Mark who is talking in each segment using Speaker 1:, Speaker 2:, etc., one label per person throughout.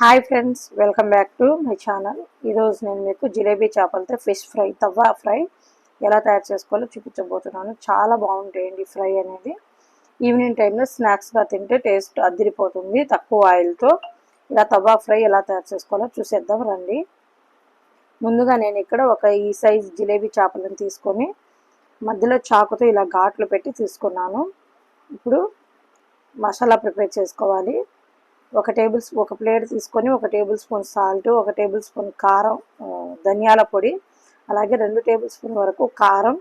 Speaker 1: Hi friends welcome back to my channel. ఈరోజు నేను మీకు జిలేబీ చేపలతో ఫిష్ ఫ్రై తవ్వ ఫ్రై ఎలా తయారు చేసుకోవాలో చూపించబోతున్నాను. చాలా బాగుంటాయండి ఫ్రై అనేది. ఈవినింగ్ టైంలో స్నాక్స్గా తింటే టేస్ట్ అదిరిపోతుంది తక్కువ ఆయిల్తో. ఇలా తవ్వా ఫ్రై ఎలా తయారు చేసుకోవాలో చూసేద్దాం రండి. ముందుగా నేను ఇక్కడ ఒక ఈ సైజ్ జిలేబీ చేపలను తీసుకొని మధ్యలో చాకుతో ఇలా ఘాట్లు పెట్టి తీసుకున్నాను. ఇప్పుడు మసాలా ప్రిపేర్ చేసుకోవాలి. ఒక టేబుల్ స్పూన్ ఒక ప్లేట్ తీసుకొని ఒక టేబుల్ స్పూన్ సాల్ట్ ఒక టేబుల్ స్పూన్ కారం ధనియాల పొడి అలాగే రెండు టేబుల్ స్పూన్ వరకు కారం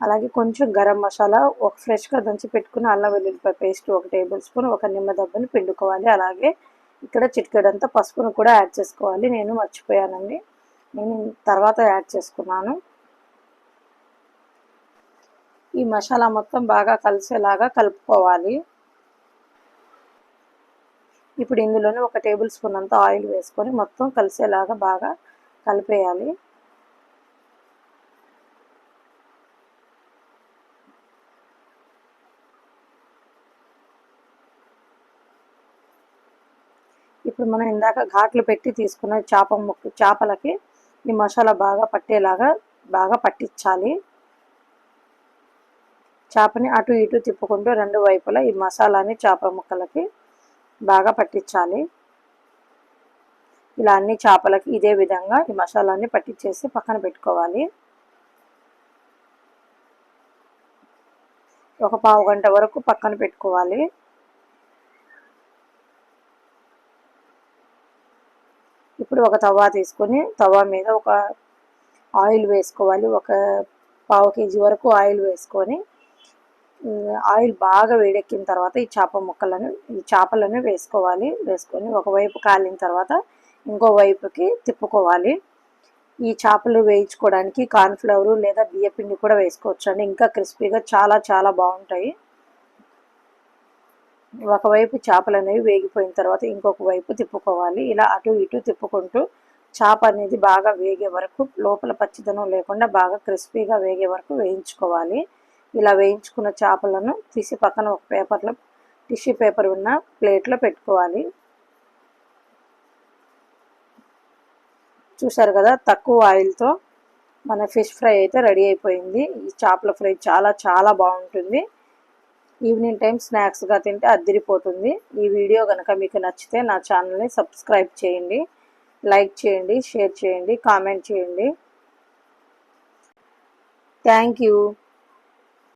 Speaker 1: అలాగే కొంచెం గరం మసాలా ఒక ఫ్రెష్గా దంచి పెట్టుకుని అల్లం వెల్లుల్లిపాయ పేస్ట్ ఒక టేబుల్ స్పూన్ ఒక నిమ్మ దెబ్బని పిండుకోవాలి. అలాగే ఇక్కడ చిటికెడంతా పసుపును కూడా యాడ్ చేసుకోవాలి. నేను మర్చిపోయానండి. నేను తర్వాత యాడ్ చేసుకున్నాను. ఈ మసాలా మొత్తం బాగా కలిసేలాగా కలుపుకోవాలి. ఇప్పుడు ఇందులోనే ఒక టేబుల్ స్పూన్ అంతా ఆయిల్ వేసుకొని మొత్తం కలిసేలాగా బాగా కలిపేయాలి. ఇప్పుడు మనం ఇందాక ఘాట్లు పెట్టి తీసుకున్న చేప ముక్క చేపలకి ఈ మసాలా బాగా పట్టేలాగా బాగా పట్టించాలి. చేపని అటు ఇటు తిప్పుకుంటూ రెండు వైపులా ఈ మసాలాని చేప ముక్కలకి బాగా పట్టించాలి. ఇలా అన్ని చేపలకి ఇదే విధంగా ఈ మసాలాన్ని పట్టించేసి పక్కన పెట్టుకోవాలి. ఒక పావు గంట వరకు పక్కన పెట్టుకోవాలి. ఇప్పుడు ఒక తవా తీసుకొని తవా మీద ఒక ఆయిల్ వేసుకోవాలి. ఒక పావు కేజీ వరకు ఆయిల్ వేసుకొని ఆయిల్ బాగా వేడెక్కిన తర్వాత ఈ చేప ముక్కలను ఈ చేపలను వేసుకోవాలి. వేసుకొని ఒకవైపు కాలిన తర్వాత ఇంకో వైపుకి తిప్పుకోవాలి. ఈ చేపలు వేయించుకోవడానికి కార్న్ఫ్లవరు లేదా బియ్యపిండి కూడా వేసుకోవచ్చు అండి ఇంకా క్రిస్పీగా చాలా చాలా బాగుంటాయి. ఒకవైపు చేపలు అనేవి వేగిపోయిన తర్వాత ఇంకొక వైపు తిప్పుకోవాలి. ఇలా అటు ఇటు తిప్పుకుంటూ చేప అనేది బాగా వేగే వరకు లోపల పచ్చిదనం లేకుండా బాగా క్రిస్పీగా వేగే వరకు వేయించుకోవాలి. ఇలా వేయించుకున్న చేపలను తీసి పక్కన ఒక పేపర్లో టిష్యూ పేపర్ ఉన్న ప్లేట్లో పెట్టుకోవాలి. చూసారు కదా తక్కువ ఆయిల్తో మన ఫిష్ ఫ్రై అయితే రెడీ అయిపోయింది. ఈ చేపల ఫ్రై చాలా చాలా బాగుంటుంది. ఈవినింగ్ టైం స్నాక్స్గా తింటే అద్దరిపోతుంది. ఈ వీడియో కనుక మీకు నచ్చితే నా ఛానల్ని సబ్స్క్రైబ్ చేయండి లైక్ చేయండి షేర్ చేయండి కామెంట్ చేయండి. Thank you.